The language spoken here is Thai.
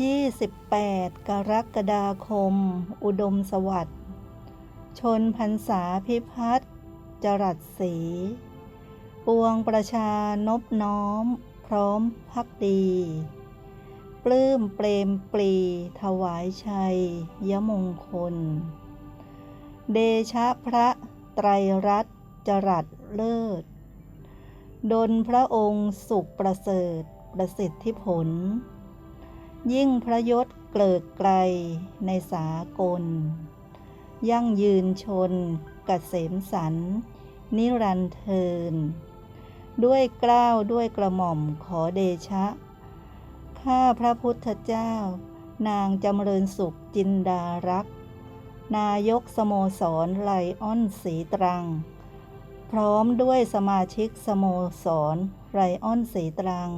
28 กรกฎาคม อุดมสวัสดิ์ชนพรรษาพิพัฒน์จรัสศรีปวงประชานบน้อม พร้อมพักดี ปลื้มเปรมปรีถวายชัย ยมงคล เดชะพระไตรรัตน์จรัสเลิศดลพระองค์สุขประเสริฐประสิทธิผล ยิ่งพระยศเกลิกไกลในสากล ยั่งยืนชนกเกษมสัน นิรันเทิน ด้วยกล้าวด้วยกระหม่อมขอเดชะ ข้าพระพุทธเจ้า นางจำเริญสุขจินดารัก นายกสโมสรไลออนสีตรัง พร้อมด้วยสมาชิกสโมสรไรออนสีตรัง